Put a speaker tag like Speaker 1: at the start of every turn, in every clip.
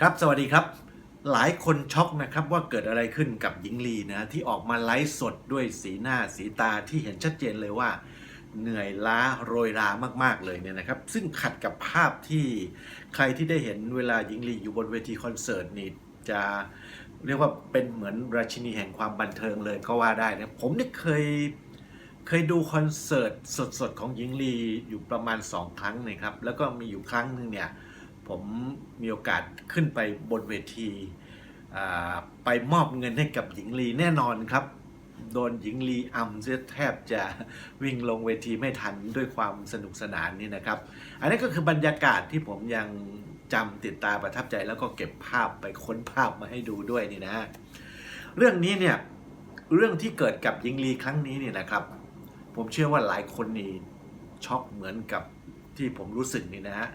Speaker 1: ครับสวัสดีครับ หลายคนช็อกนะครับว่าเกิดอะไรขึ้นกับหญิงลีนะที่ออกมาไลฟ์สดด้วยสีหน้าสีตาที่เห็นชัดเจนเลยว่า เหนื่อยล้าโรยรามากๆเลยเนี่ยนะครับ ซึ่งขัดกับภาพที่ใครที่ได้เห็นเวลาหญิงลีอยู่บนเวทีคอนเสิร์ตนี่จะเรียกว่าเป็นเหมือนราชินีแห่งความบันเทิงเลยก็ว่าได้นะผมนี่เคยเคยดูคอนเสิร์ตสดๆของหญิงลีอยู่ประมาณ 2 ครั้งนะครับแล้วก็มีอยู่ครั้งหนึ่งเนี่ย ผมมีโอกาสขึ้นไปบนเวทีไปมอบเงินให้กับหญิงลีแน่นอนครับ โดนหญิงลีอำเสียแทบจะวิ่งลงเวทีไม่ทันด้วยความสนุกสนานนี่นะครับ อันนี้ก็คือบรรยากาศที่ผมยังจำติดตาประทับใจแล้วก็เก็บภาพไปค้นภาพมาให้ดูด้วยนี่นะฮะเรื่องนี้เนี่ยเรื่องที่เกิดกับหญิงลีครั้งนี้เนี่ยนะครับ ผมเชื่อว่าหลายคนนี่ช็อกเหมือนกับที่ผมรู้สึกนี่นะฮะ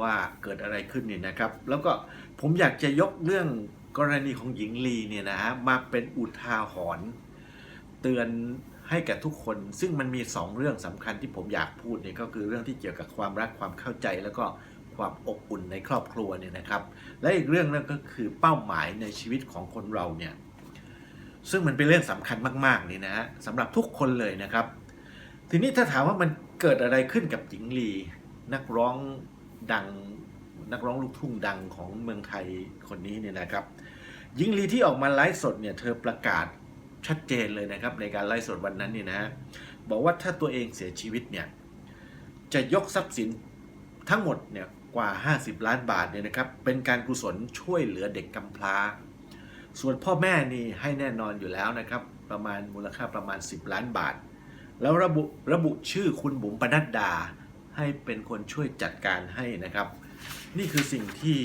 Speaker 1: ว่าเกิดอะไรขึ้นเนี่ยนะครับ แล้วก็ผมอยากจะยกเรื่องกรณีของหญิงลีเนี่ยนะฮะมาเป็นอุทาหรณ์เตือนให้กับทุกคน ซึ่งมันมีสองเรื่องสำคัญที่ผมอยากพูดเนี่ยก็คือเรื่องที่เกี่ยวกับความรักความเข้าใจ แล้วก็ความอบอุ่นในครอบครัวเนี่ยนะครับ และอีกเรื่องนึงก็คือเป้าหมายในชีวิตของคนเราเนี่ยซึ่งมันเป็นเรื่องสำคัญมากๆนี่นะฮะสำหรับทุกคนเลยนะครับ ทีนี้ถ้าถามว่ามันเกิดอะไรขึ้นกับหญิงลีนักร้อง ดังนักร้องลูกทุ่งดังของเมืองไทยคนนี้เนี่ยนะครับหญิงลีที่ออกมาไลฟ์สดเนี่ยเธอประกาศชัดเจนเลยนะครับ ในการไลฟ์สดวันนั้นเนี่ยนะฮะบอกว่าถ้าตัวเองเสียชีวิตเนี่ยจะยกทรัพย์สินทั้งหมดเนี่ยกว่า 50 ล้านบาทเนี่ยนะครับเป็นการกุศลช่วยเหลือเด็กกำพร้า ส่วนพ่อแม่นี่ให้แน่นอนอยู่แล้วนะครับประมาณมูลค่าประมาณ 10 ล้านบาท แล้วระบุระบุชื่อคุณบุ๋มปนัดดา ให้เป็นคนช่วยจัดการให้นะครับ นี่คือสิ่งที่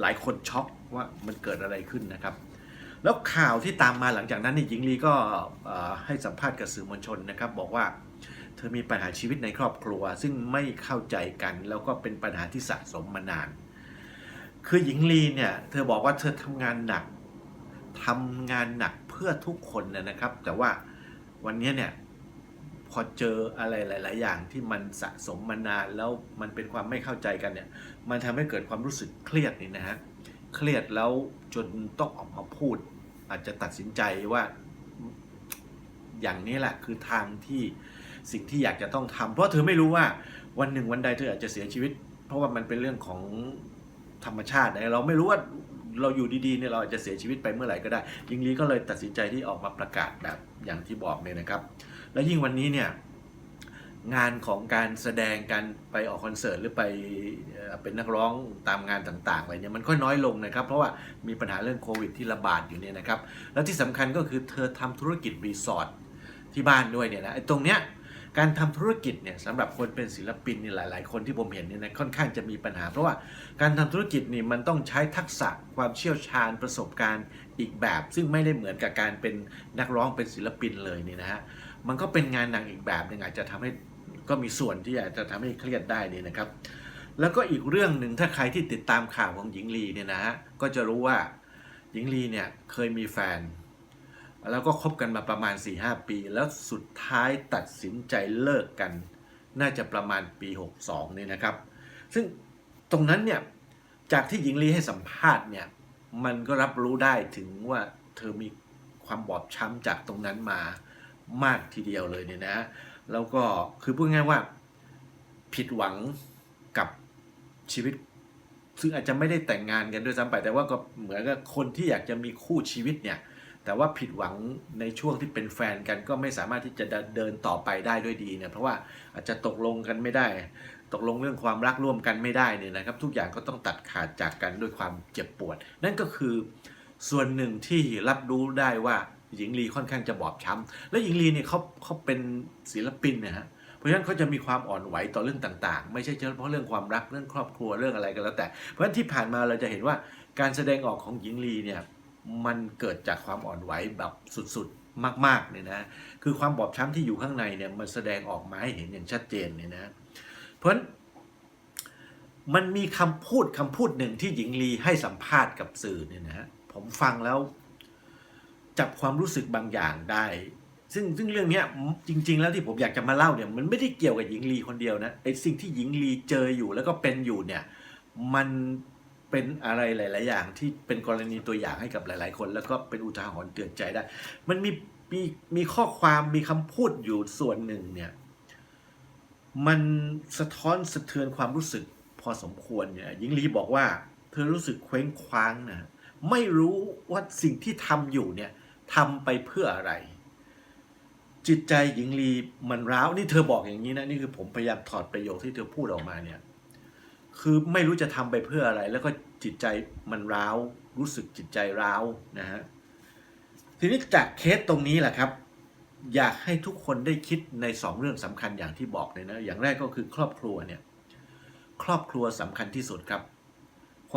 Speaker 1: หลายคนช็อกว่ามันเกิดอะไรขึ้นนะครับ แล้วข่าวที่ตามมาหลังจากนั้นนี่หญิงลีก็ให้สัมภาษณ์กับสื่อมวลชนนะครับ บอกว่าเธอมีปัญหาชีวิตในครอบครัว ซึ่งไม่เข้าใจกัน แล้วก็เป็นปัญหาที่สะสมมานาน คือหญิงลีเนี่ยเธอบอกว่าเธอทำงานหนักทำงานหนักเพื่อทุกคนนะครับ แต่ว่าวันนี้เนี่ย อเจออะไรหลาย ๆ อย่างที่มันสะสมมานานแล้วมันเป็นความไม่เข้าใจกันเนี่ย มันทำให้เกิดความรู้สึกเครียดนี่นะฮะ เครียดแล้วจนต้องออกมาพูด อาจจะตัดสินใจว่าอย่างนี้แหละคือทางที่สิ่งที่อยากจะต้องทำเพราะเธอไม่รู้ว่าวันหนึ่งวันใดเธออาจจะเสียชีวิต เพราะว่ามันเป็นเรื่องของธรรมชาตินะเราไม่รู้ว่าเราอยู่ดีๆเนี่ยเราอาจจะเสียชีวิตไปเมื่อไหร่ก็ได้หญิงลีก็เลยตัดสินใจที่ออกมาประกาศแบบอย่างที่บอกเนี่ยนะครับ แล้วยิ่งวันนี้เนี่ยงานของการแสดงการไปออกคอนเสิร์ตหรือไปเป็นนักร้องตามงานต่างๆอะไรเนี่ยมันก็น้อยลงนะครับ เพราะว่ามีปัญหาเรื่องโควิดที่ระบาดอยู่เนี่ยนะครับ แล้วที่สำคัญก็คือเธอทำธุรกิจรีสอร์ทที่บ้านด้วยเนี่ยนะไอ้ตรงเนี้ยการทำธุรกิจเนี่ยสำหรับคนเป็นศิลปินนี่หลาย ๆ คนที่ผมเห็นเนี่ยนะค่อนข้างจะมีปัญหา เพราะว่าการทำธุรกิจนี่มันต้องใช้ทักษะความเชี่ยวชาญประสบการณ์อีกแบบ ซึ่งไม่ได้เหมือนกับการเป็นนักร้องเป็นศิลปินเลยนี่นะฮะ มันก็เป็นงานหนักอีกแบบหนึ่งอาจจะทำให้ก็มีส่วนที่อาจจะทำให้เครียดได้นี่นะครับ แล้วก็อีกเรื่องหนึ่งถ้าใครที่ติดตามข่าวของหญิงลีเนี่ยนะฮะก็จะรู้ว่าหญิงลีเนี่ยเคยมีแฟน แล้วก็คบกันมาประมาณ 4-5 ปี แล้วสุดท้ายตัดสินใจเลิกกัน น่าจะประมาณปี 62เนี่ยนะครับ ซึ่งตรงนั้นเนี่ยจากที่หญิงลีให้สัมภาษณ์เนี่ยมันก็รับรู้ได้ถึงว่าเธอมีความบอบช้ำจากตรงนั้นมา มากทีเดียวเลยเนี่ยนะ แล้วก็คือพูดง่ายว่าผิดหวังกับชีวิต ซึ่งอาจจะไม่ได้แต่งงานกันด้วยซ้ำไปแต่ว่าก็เหมือนกับคนที่อยากจะมีคู่ชีวิตเนี่ย แต่ว่าผิดหวังในช่วงที่เป็นแฟนกันก็ไม่สามารถที่จะเดินต่อไปได้ด้วยดีเนี่ยเพราะว่าอาจจะตกลงกันไม่ได้ ตกลงเรื่องความรักร่วมกันไม่ได้เนี่ยนะครับ ทุกอย่างก็ต้องตัดขาดจากกันด้วยความเจ็บปวด นั่นก็คือส่วนหนึ่งที่รับรู้ได้ว่า หญิงลีค่อนข้างจะบอบช้ำและหญิงลีเนี่ยเขาเขาเป็นศิลปินนะฮะเพราะฉะนั้นเขาจะมีความอ่อนไหวต่อเรื่องต่าง ๆ ไม่ใช่เฉพาะเรื่องความรักเรื่องครอบครัวเรื่องอะไรก็แล้วแต่ เพราะฉะนั้นที่ผ่านมาเราจะเห็นว่าการแสดงออกของหญิงลีเนี่ยมันเกิดจากความอ่อนไหวแบบสุดๆมากๆเนี่ยนะคือความบอบช้ำที่อยู่ข้างในเนี่ยมันแสดงออกมาให้เห็นอย่างชัดเจนเนี่ยนะเพราะฉะนั้นมันมีคำพูดคำพูดหนึ่งที่หญิงลีให้สัมภาษณ์กับสื่อเนี่ยนะฮะผมฟังแล้ว จับความรู้สึกบางอย่างได้ ซึ่งซึ่งเรื่องนี้จริง ๆ แล้วที่ผมอยากจะมาเล่าเนี่ยมันไม่ได้เกี่ยวกับหญิงลีคนเดียวนะไอ้สิ่งที่หญิงลีเจออยู่แล้วก็เป็นอยู่เนี่ยมันเป็นอะไรหลาย ๆ อย่างที่เป็นกรณีตัวอย่างให้กับหลาย ๆ คน แล้วก็เป็นอุทาหรณ์เตือนใจได้ มันมีมีมีข้อความมีคำพูดอยู่ส่วนหนึ่งเนี่ยมันสะท้อนสะเทือนความรู้สึกพอสมควรเนี่ยหญิงลีบอกว่า เธอรู้สึกเคว้งคว้างนะไม่รู้ว่าสิ่งที่ทำอยู่เนี่ย ทำไปเพื่ออะไร จิตใจหญิงลีมันร้าวนี่เธอบอกอย่างนี้นะนี่คือผมพยายามถอดประโยคที่เธอพูดออกมาเนี่ยคือไม่รู้จะทำไปเพื่ออะไร แล้วก็จิตใจมันร้าว รู้สึกจิตใจร้าวนะฮะทีนี้จากเคสตรงนี้แหละครับ อยากให้ทุกคนได้คิดในสองเรื่องสำคัญอย่างที่บอกเลยนะอย่างแรกก็คือครอบครัวเนี่ยครอบครัวสำคัญที่สุดครับ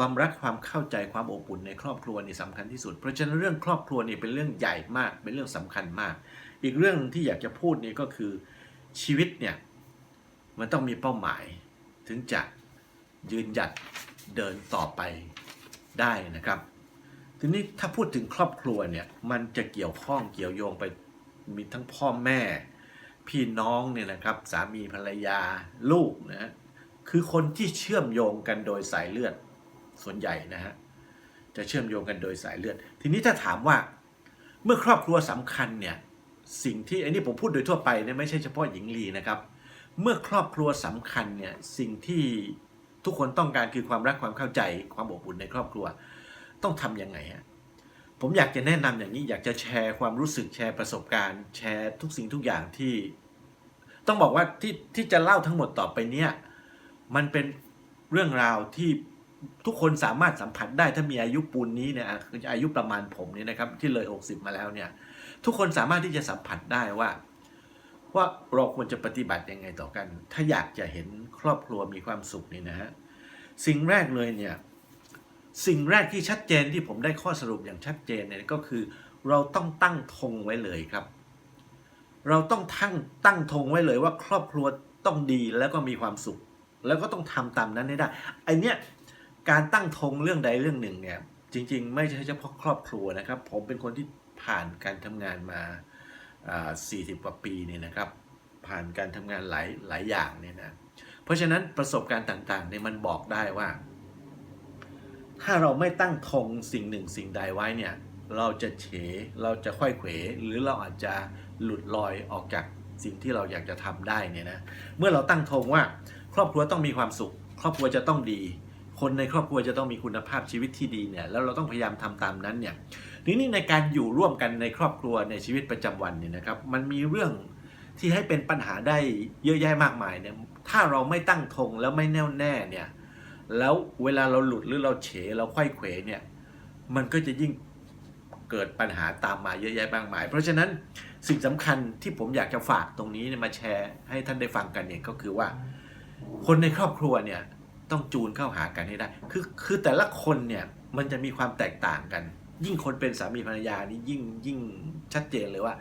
Speaker 1: ความรักความเข้าใจความอบอุ่นในครอบครัวนี่สำคัญที่สุด เพราะฉะนั้นเรื่องครอบครัวนี่เป็นเรื่องใหญ่มาก เป็นเรื่องสำคัญมาก อีกเรื่องที่อยากจะพูดนี่ก็คือชีวิตเนี่ยมันต้องมีเป้าหมาย ถึงจะยืนหยัดเดินต่อไปได้นะครับ ทีนี้ถ้าพูดถึงครอบครัวเนี่ยมันจะเกี่ยวข้องเกี่ยวโยงไปมีทั้งพ่อแม่ พี่น้องเนี่ยนะครับสามีภรรยาลูกนะฮะคือคนที่เชื่อมโยงกันโดยสายเลือด ส่วนใหญ่นะฮะจะเชื่อมโยงกันโดยสายเลือด ทีนี้ถ้าถามว่าเมื่อครอบครัวสำคัญเนี่ยสิ่งที่อันนี้ผมพูดโดยทั่วไปเนี่ยไม่ใช่เฉพาะหญิงลีนะครับ เมื่อครอบครัวสำคัญเนี่ยสิ่งที่ทุกคนต้องการคือความรักความเข้าใจความอบอุ่นในครอบครัว ต้องทำยังไงฮะผมอยากจะแนะนำอย่างนี้อยากจะแชร์ความรู้สึกแชร์ประสบการณ์ แชร์ทุกสิ่งทุกอย่างที่ ต้องบอกว่าที่ที่จะเล่าทั้งหมดต่อไปเนี่ยมันเป็นเรื่องราวที่ ทุกคนสามารถสัมผัสได้ถ้ามีอายุปูนนี้เนี่ยอายุประมาณผมเนี่ยนะครับ ที่เลย 60 มาแล้วเนี่ย ทุกคนสามารถที่จะสัมผัสได้ว่า ว่าเราควรจะปฏิบัติยังไงต่อกัน ถ้าอยากจะเห็นครอบครัวมีความสุขนี่นะฮะสิ่งแรกเลยเนี่ยสิ่งแรกที่ชัดเจนที่ผมได้ข้อสรุปอย่างชัดเจนเนี่ยก็คือ เราต้องตั้งธงไว้เลยครับ เราต้องตั้งตั้งธงไว้เลยว่าครอบครัวต้องดีแล้วก็มีความสุข แล้วก็ต้องทำตามนั้นให้ได้ไอเนี้ย การตั้งธงเรื่องใดเรื่องหนึ่งเนี่ยจริง ๆ ไม่ใช่เฉพาะครอบครัวนะครับ ผมเป็นคนที่ผ่านการทำงานมาอ่า40กว่าปีเนี่ยนะครับ ผ่านการทำงานหลายหลายอย่างเนี่ยนะเพราะฉะนั้นประสบการณ์ต่างๆเนี่ยมันบอกได้ว่า ถ้าเราไม่ตั้งธงสิ่งหนึ่งสิ่งใดไว้เนี่ยเราจะเฉเราจะค่อยเขวหรือเราอาจจะหลุดลอยออกจากสิ่งที่เราอยากจะทำได้เนี่ยนะเมื่อเราตั้งธงว่า ครอบครัวต้องมีความสุข ครอบครัวจะต้องดี คนในครอบครัวจะต้องมีคุณภาพชีวิตที่ดีเนี่ยแล้วเราต้องพยายามทำตามนั้นเนี่ยทีนี้ในการอยู่ร่วมกันในครอบครัวในชีวิตประจำวันเนี่ยนะครับมันมีเรื่องที่ให้เป็นปัญหาได้เยอะแยะมากมายเนี่ยถ้าเราไม่ตั้งธงแล้วไม่แน่วแน่เนี่ยแล้วเวลาเราหลุดหรือเราเฉเราค่อยเขวเนี่ยมันก็จะยิ่งเกิดปัญหาตามมาเยอะแยะมากมาย เพราะฉะนั้นสิ่งสำคัญที่ผมอยากจะฝากตรงนี้มาแชร์ให้ท่านได้ฟังกันเนี่ยก็คือว่า คนในครอบครัวเนี่ย ต้องจูนเข้าหากันให้ได้ คือคือแต่ละคนเนี่ยมันจะมีความแตกต่างกัน ยิ่งคนเป็นสามีภรรยานี่ยิ่งยิ่งชัดเจนเลยว่า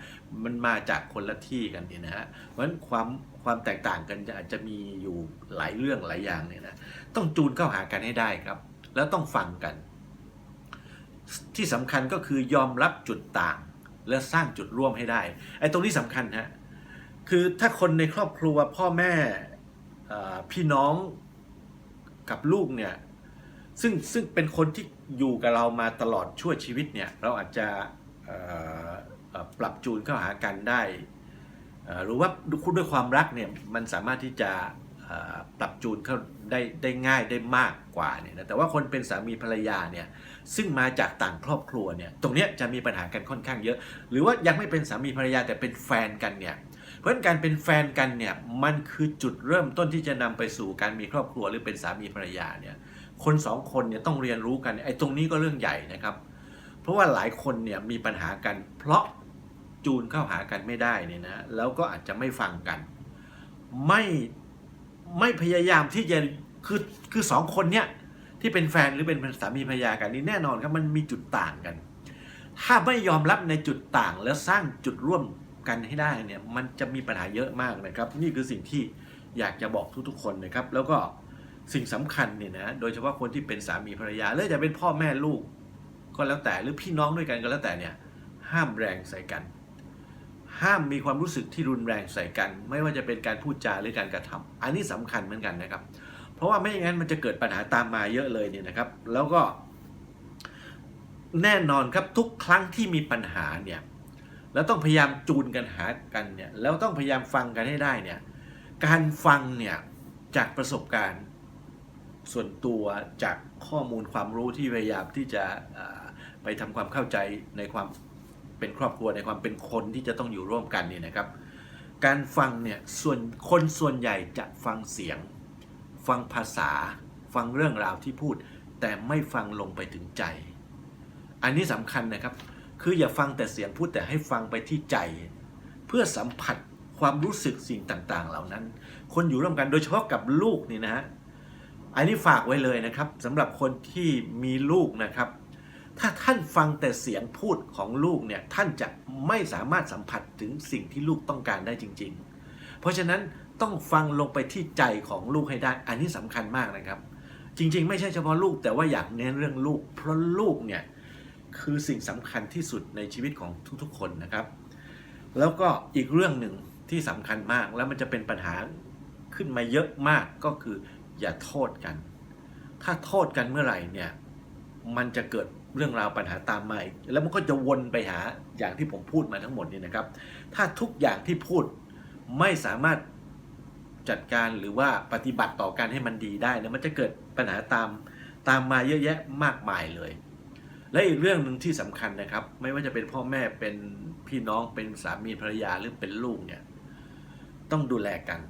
Speaker 1: มันมาจากคนละที่กันเนี่ยนะฮะเพราะฉะนั้นความความแตกต่างกันจะอาจจะมีอยู่หลายเรื่องหลายอย่างเนี่ยนะต้องจูนเข้าหากันให้ได้ครับ แล้วต้องฟังกัน ที่สำคัญก็คือยอมรับจุดต่าง และสร้างจุดร่วมให้ได้ไอ้ตรงนี้สำคัญฮะคือถ้าคนในครอบครัวพ่อแม่พี่น้อง กับลูกเนี่ยซึ่งซึ่งเป็นคนที่อยู่กับเรามาตลอดชั่วชีวิตเนี่ยเราอาจจะปรับจูนเข้าหากันได้ หรือว่าด้วยความรักเนี่ยมันสามารถที่จะปรับจูนเข้าได้ได้ง่ายได้มากกว่าเนี่ยนะแต่ว่าคนเป็นสามีภรรยาเนี่ยซึ่งมาจากต่างครอบครัวเนี่ยตรงเนี้ยจะมีปัญหากันค่อนข้างเยอะ หรือว่ายังไม่เป็นสามีภรรยาแต่เป็นแฟนกันเนี่ย เพราะการเป็นแฟนกันเนี่ยมันคือจุดเริ่มต้นที่จะนำไปสู่การมีครอบครัวหรือเป็นสามีภรรยาเนี่ยคนสองคนเนี่ยต้องเรียนรู้กันไอ้ตรงนี้ก็เรื่องใหญ่นะครับ เพราะว่าหลายคนเนี่ยมีปัญหากัน เพราะจูนเข้าหากันไม่ได้เนี่ยนะแล้วก็อาจจะไม่ฟังกัน ไม่ไม่พยายามที่จะคือคือสองคนเนี่ยที่เป็นแฟนหรือเป็นสามีภรรยากันนี่แน่นอนครับมันมีจุดต่างกัน ถ้าไม่ยอมรับในจุดต่างแล้วสร้างจุดร่วม กันให้ได้เนี่ยมันจะมีปัญหาเยอะมากนะครับ นี่คือสิ่งที่อยากจะบอกทุกๆ คนนะครับ แล้วก็สิ่งสำคัญเนี่ยนะโดยเฉพาะคนที่เป็นสามีภรรยาหรือจะเป็นพ่อแม่ลูก ก็แล้วแต่หรือพี่น้องด้วยกันก็แล้วแต่เนี่ยห้ามแรงใส่กัน ห้ามมีความรู้สึกที่รุนแรงใส่กัน ไม่ว่าจะเป็นการพูดจาหรือการกระทำอันนี้สำคัญเหมือนกันนะครับ เพราะว่าไม่อย่างนั้นมันจะเกิดปัญหาตามมาเยอะเลยเนี่ยนะครับ แล้วก็ แน่นอนครับทุกครั้งที่มีปัญหาเนี่ย แล้วต้องพยายามจูนกันหากันเนี่ยแล้วต้องพยายามฟังกันให้ได้เนี่ยการฟังเนี่ยจากประสบการณ์ส่วนตัวจากข้อมูลความรู้ที่พยายามที่จะไปทำความเข้าใจในความเป็นครอบครัวในความเป็นคนที่จะต้องอยู่ร่วมกันเนี่ยนะครับ การฟังเนี่ยส่วนคนส่วนใหญ่จะฟังเสียง ฟังภาษา ฟังเรื่องราวที่พูด แต่ไม่ฟังลงไปถึงใจ อันนี้สำคัญนะครับ คืออย่าฟังแต่เสียงพูดแต่ให้ฟังไปที่ใจ เพื่อสัมผัสความรู้สึกสิ่งต่าง ๆ เหล่านั้น คนอยู่ร่วมกันโดยเฉพาะกับลูกนี่นะฮะอันนี้ฝากไว้เลยนะครับสำหรับคนที่มีลูกนะครับ ถ้าท่านฟังแต่เสียงพูดของลูกเนี่ยท่านจะไม่สามารถสัมผัสถึงสิ่งที่ลูกต้องการได้จริง ๆ เพราะฉะนั้นต้องฟังลงไปที่ใจของลูกให้ได้ อันนี้สำคัญมากนะครับ จริง ๆ ไม่ใช่เฉพาะลูกแต่ว่าอยากเน้นเรื่องลูก เพราะลูกเนี่ย คือสิ่งสำคัญที่สุดในชีวิตของทุกๆ คนนะครับ แล้วก็อีกเรื่องหนึ่งที่สำคัญมากแล้วมันจะเป็นปัญหาขึ้นมาเยอะมากก็คืออย่าโทษกัน ถ้าโทษกันเมื่อไหร่เนี่ยมันจะเกิดเรื่องราวปัญหาตามมาอีกแล้วมันก็จะวนไปหาอย่างที่ผมพูดมาทั้งหมดนี่นะครับ ถ้าทุกอย่างที่พูดไม่สามารถจัดการหรือว่าปฏิบัติต่อกันให้มันดีได้นะมันจะเกิดปัญหาตามตามมาเยอะแยะมากมายเลย และอีกเรื่องหนึ่งที่สำคัญนะครับ ไม่ว่าจะเป็นพ่อแม่เป็นพี่น้องเป็นสามีภรรยาหรือเป็นลูกเนี่ยต้องดูแลกัน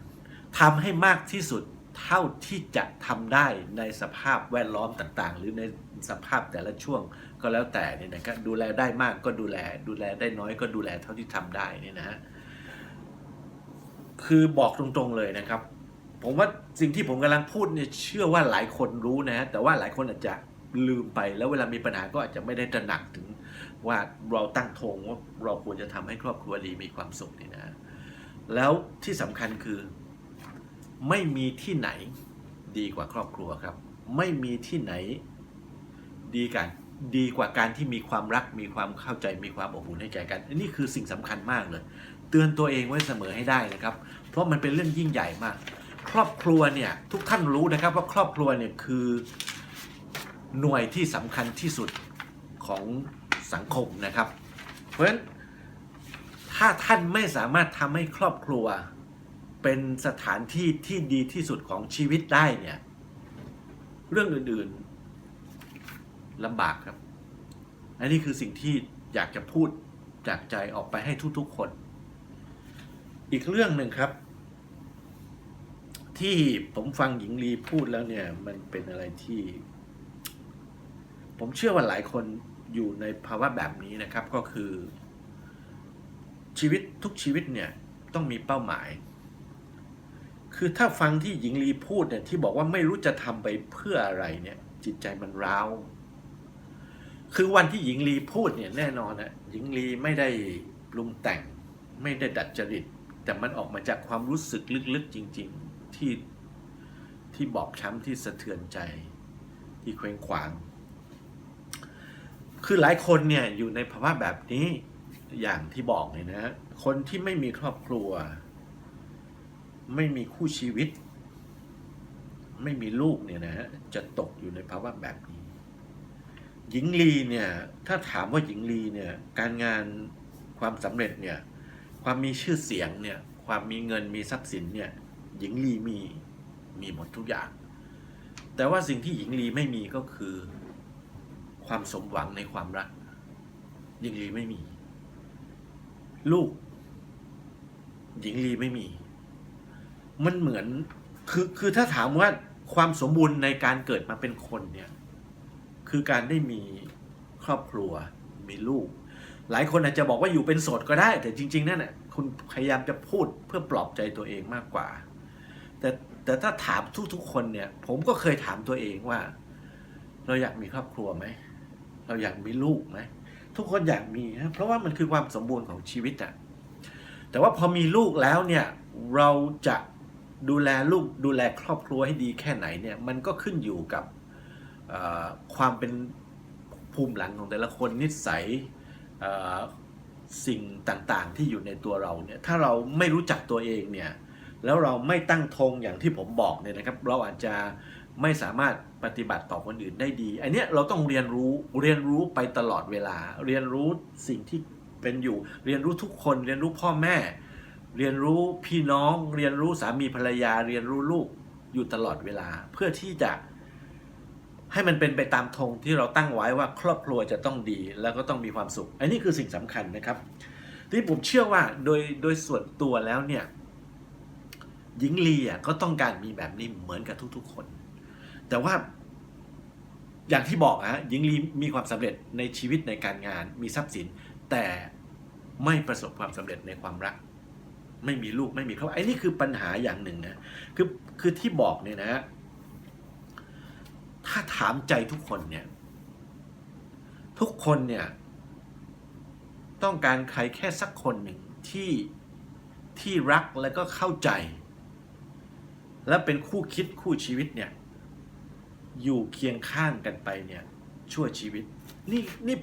Speaker 1: ทำให้มากที่สุดเท่าที่จะทำได้ในสภาพแวดล้อมต่างๆ หรือในสภาพแต่ละช่วงก็แล้วแต่เนี่ยนะครับดูแลได้มากก็ดูแล ดูแลได้น้อยก็ดูแลเท่าที่ทำได้นี่นะฮะคือบอกตรงๆเลยนะครับ ผมว่าสิ่งที่ผมกำลังพูดเนี่ยเชื่อว่าหลายคนรู้นะฮะแต่ว่าหลายคนอาจจะ ลืมไปแล้วเวลามีปัญหาก็อาจจะไม่ได้ตระหนักถึงว่าเราตั้งธงว่าเราควรจะทำให้ครอบครัวดีมีความสุขนี่นะ แล้วที่สำคัญคือ ไม่มีที่ไหนดีกว่าครอบครัวครับ ไม่มีที่ไหนดีกันดีกว่าการที่มีความรักมีความเข้าใจมีความอบอุ่นให้แก่กันนนี้คือสิ่งสำคัญมากเลย เตือนตัวเองไว้เสมอให้ได้นะครับ เพราะมันเป็นเรื่องยิ่งใหญ่มาก ครอบครัวเนี่ยทุกท่านรู้นะครับว่าครอบครัวเนี่ยคือ หน่วยที่สำคัญที่สุดของสังคมนะครับ เพราะฉะนั้นถ้าท่านไม่สามารถทำให้ครอบครัว เป็นสถานที่ที่ดีที่สุดของชีวิตได้เนี่ยเรื่องอื่นๆลำบากครับ อันนี้คือสิ่งที่อยากจะพูดจากใจออกไปให้ทุกๆคน อีกเรื่องหนึ่งครับ ที่ผมฟังหญิงลีพูดแล้วเนี่ย มันเป็นอะไรที่ ผมเชื่อว่าหลายคนอยู่ในภาวะแบบนี้นะครับก็คือ ชีวิตทุกชีวิตเนี่ยต้องมีเป้าหมาย คือถ้าฟังที่หญิงลีพูดเนี่ยที่บอกว่าไม่รู้จะทำไปเพื่ออะไรเนี่ยจิตใจมันร้าว คือวันที่หญิงลีพูดเนี่ยแน่นอนนะหญิงลีไม่ได้ปรุงแต่ง ไม่ได้ดัดจริต แต่มันออกมาจากความรู้สึกลึกๆจริง ๆที่ที่บอบช้ำที่สะเทือนใจที่เคว้งขวาง คือหลายคนเนี่ยอยู่ในภาวะแบบนี้อย่างที่บอกเนี่ยนะคนที่ไม่มีครอบครัว ไม่มีคู่ชีวิต ไม่มีลูกเนี่ยนะฮะจะตกอยู่ในภาวะแบบนี้ หญิงลีเนี่ยถ้าถามว่าหญิงลีเนี่ยการงานความสำเร็จเนี่ยความมีชื่อเสียงเนี่ยความมีเงินมีทรัพย์สินเนี่ยหญิงลีมีมีหมดทุกอย่าง แต่ว่าสิ่งที่หญิงลีไม่มีก็คือ ความสมหวังในความรัก หญิงลีไม่มี ลูก หญิงลีไม่มี มันเหมือนคือคือถ้าถามว่าความสมบูรณ์ในการเกิดมาเป็นคนเนี่ย คือการได้มีครอบครัวมีลูก หลายคนอาจจะบอกว่าอยู่เป็นโสดก็ได้ แต่จริง ๆ นั่นแหละคุณพยายามจะพูดเพื่อปลอบใจตัวเองมากกว่า แต่แต่ถ้าถามทุกๆคนเนี่ย ผมก็เคยถามตัวเองว่า เราอยากมีครอบครัวไหม เราอยากมีลูกไหมทุกคนอยากมีนะเพราะว่ามันคือความสมบูรณ์ของชีวิตอะแต่ว่าพอมีลูกแล้วเนี่ยเราจะดูแลลูกดูแลครอบครัวให้ดีแค่ไหนเนี่ยมันก็ขึ้นอยู่กับความเป็นภูมิหลังของแต่ละคนนิสัยสิ่งต่างๆที่อยู่ในตัวเราเนี่ยถ้าเราไม่รู้จักตัวเองเนี่ยแล้วเราไม่ตั้งธงอย่างที่ผมบอกเนี่ยนะครับ เราอาจจะ ไม่สามารถปฏิบัติต่อคนอื่นได้ดี อันเนี้ยเราต้องเรียนรู้เรียนรู้ไปตลอดเวลา เรียนรู้สิ่งที่เป็นอยู่ เรียนรู้ทุกคน เรียนรู้พ่อแม่ เรียนรู้พี่น้อง เรียนรู้สามีภรรยา เรียนรู้ลูกอยู่ตลอดเวลา เพื่อที่จะให้มันเป็นไปตามธงที่เราตั้งไว้ว่าครอบครัวจะต้องดีแล้วก็ต้องมีความสุข อันนี้คือสิ่งสำคัญนะครับ ที่ผมเชื่อว่าโดยโดยส่วนตัวแล้วเนี่ยหญิงลีอะก็ต้องการมีแบบนี้เหมือนกับทุกๆคน แต่ว่าอย่างที่บอกฮะหญิงลีมีความสำเร็จในชีวิตในการงาน มีทรัพย์สิน แต่ไม่ประสบความสำเร็จในความรัก ไม่มีลูกไม่มีครอบครัวไอ้นี่คือปัญหาอย่างหนึ่งนะคือคือที่บอกเนี่ยนะฮะถ้าถามใจทุกคนเนี่ย ทุกคนเนี่ย ต้องการใครแค่สักคนหนึ่งที่ที่รักแล้วก็เข้าใจ และเป็นคู่คิดคู่ชีวิตเนี่ย อยู่เคียงข้างกันไปเนี่ยชั่วชีวิต นี่นี่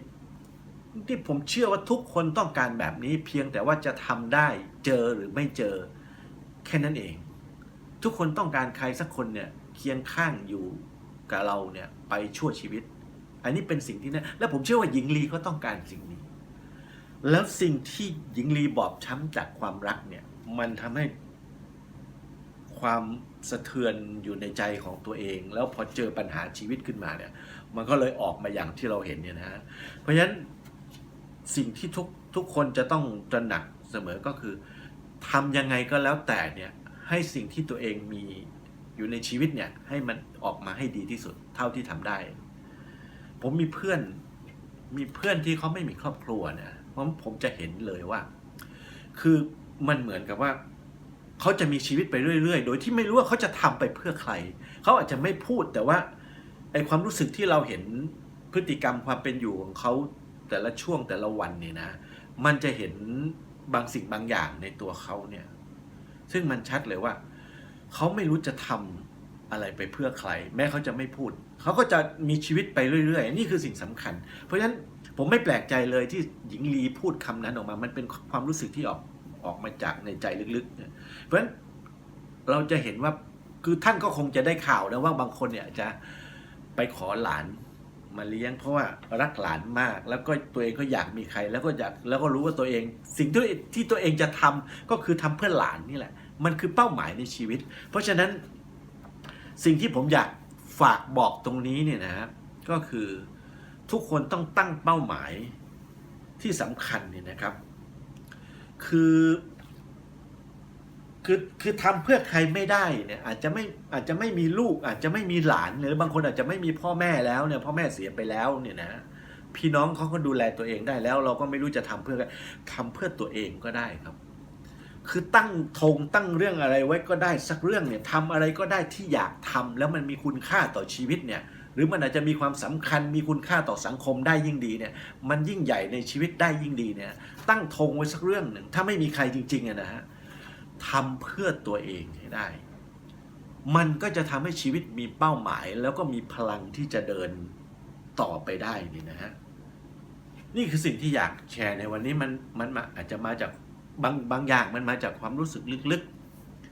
Speaker 1: นี่ผมเชื่อว่าทุกคนต้องการแบบนี้เพียงแต่ว่าจะทำได้เจอหรือไม่เจอ แค่นั้นเอง ทุกคนต้องการใครสักคนเนี่ยเคียงข้างอยู่กับเราเนี่ยไปชั่วชีวิต อันนี้เป็นสิ่งที่นะและผมเชื่อว่าหญิงลีก็ต้องการสิ่งนี้ แล้วสิ่งที่หญิงลีบอบช้ำจากความรักเนี่ยมันทำให้ความ สะเทือนอยู่ในใจของตัวเอง แล้วพอเจอปัญหาชีวิตขึ้นมาเนี่ย มันก็เลยออกมาอย่างที่เราเห็นเนี่ยนะฮะเพราะฉะนั้นสิ่งที่ทุกทุกคนจะต้องตระหนักเสมอก็คือทำยังไงก็แล้วแต่เนี่ยให้สิ่งที่ตัวเองมีอยู่ในชีวิตเนี่ยให้มันออกมาให้ดีที่สุดเท่าที่ทำได้ ผมมีเพื่อนมีเพื่อนที่เขาไม่มีครอบครัวเนี่ยผมผมจะเห็นเลยว่า คือมันเหมือนกับว่า เขาจะมีชีวิตไปเรื่อย ๆ โดยที่ไม่รู้ว่าเขาจะทำไปเพื่อใคร เขาอาจจะไม่พูดแต่ว่าไอความรู้สึกที่เราเห็นพฤติกรรมความเป็นอยู่ของเขาแต่ละช่วงแต่ละวันเนี่ยนะ มันจะเห็นบางสิ่งบางอย่างในตัวเขาเนี่ย ซึ่งมันชัดเลยว่า เขาไม่รู้จะทำอะไรไปเพื่อใคร แม้เขาจะไม่พูด เขาก็จะมีชีวิตไปเรื่อย ๆ นี่คือสิ่งสำคัญ เพราะฉะนั้นผมไม่แปลกใจเลยที่หญิงลีพูดคำนั้นออกมา มันเป็นความรู้สึกที่ออก ออกมาจากในใจลึกๆ เพราะฉะนั้นเราจะเห็นว่าคือท่านก็คงจะได้ข่าวนะว่าบางคนเนี่ยจะไปขอหลานมาเลี้ยง เพราะว่ารักหลานมาก แล้วก็ตัวเองก็อยากมีใคร แล้วก็อยากแล้วก็รู้ว่าตัวเอง สิ่งที่ที่ตัวเองจะทำก็คือทำเพื่อหลานนี่แหละ มันคือเป้าหมายในชีวิต เพราะฉะนั้นสิ่งที่ผมอยากฝากบอกตรงนี้เนี่ยนะก็คือทุกคนต้องตั้งเป้าหมายที่สำคัญเนี่ยนะครับ คือคือคือทำเพื่อใครไม่ได้เนี่ยอาจจะไม่อาจจะไม่มีลูกอาจจะไม่มีหลานหรือบางคนอาจจะไม่มีพ่อแม่แล้วเนี่ยพ่อแม่เสียไปแล้วเนี่ยนะพี่น้องเขาก็ดูแลตัวเองได้แล้ว เราก็ไม่รู้จะทำเพื่อทำเพื่อตัวเองก็ได้ครับ คือตั้งธงตั้งเรื่องอะไรไว้ก็ได้สักเรื่องเนี่ยทำอะไรก็ได้ที่อยากทำแล้วมันมีคุณค่าต่อชีวิตเนี่ย หรือมันอาจจะมีความสำคัญมีคุณค่าต่อสังคมได้ยิ่งดีเนี่ยมันยิ่งใหญ่ในชีวิตได้ยิ่งดีเนี่ยตั้งธงไว้สักเรื่องหนึ่งถ้าไม่มีใครจริงๆนะฮะทำเพื่อตัวเองให้ได้ มันก็จะทำให้ชีวิตมีเป้าหมาย แล้วก็มีพลังที่จะเดินต่อไปได้นี่นะฮะนี่คือสิ่งที่อยากแชร์ในวันนี้มันมันมาอาจจะมาจากบางบางอย่างมันมาจากความรู้สึกลึก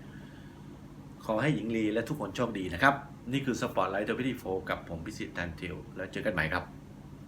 Speaker 1: ๆ ขอให้หญิงลีและทุกคนโชคดีนะครับ นี่คือสปอตไลท์เทวิตีโฟกับผมพิสิทธิ์ทันเทลแล้วเจอกันใหม่ครับ